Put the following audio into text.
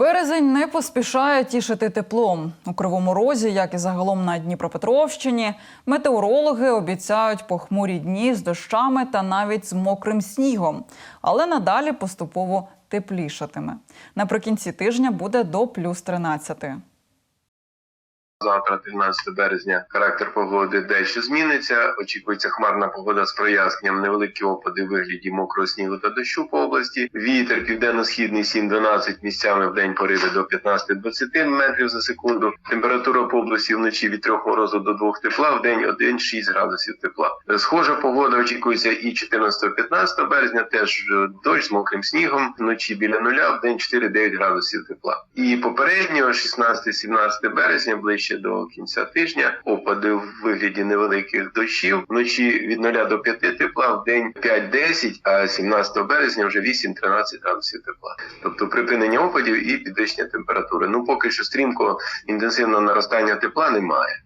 Березень не поспішає тішити теплом. У Кривому Розі, як і загалом на Дніпропетровщині, метеорологи обіцяють похмурі дні з дощами та навіть з мокрим снігом, але надалі поступово теплішатиме. Наприкінці тижня буде до плюс 13. Завтра, 13 березня, характер погоди дещо зміниться. Очікується хмарна погода з проясненням, невеликі опади в вигляді мокрого снігу та дощу по області. Вітер південно-східний 7-12 місцями в день пориви до 15-20 метрів за секунду. Температура по області вночі від 3 морозу до 2 тепла, в день 1-6 градусів тепла. Схожа погода очікується і 14-15 березня. Теж дощ з мокрим снігом. Вночі біля нуля, в день 4-9 градусів тепла. І попереднього 16-17 березня ближче до кінця тижня опади в вигляді невеликих дощів. Вночі від 0 до 5 тепла, в день 5-10, а 17 березня вже 8-13 градусів тепла. Тобто припинення опадів і підвищення температури. Ну поки що стрімко інтенсивного наростання тепла немає.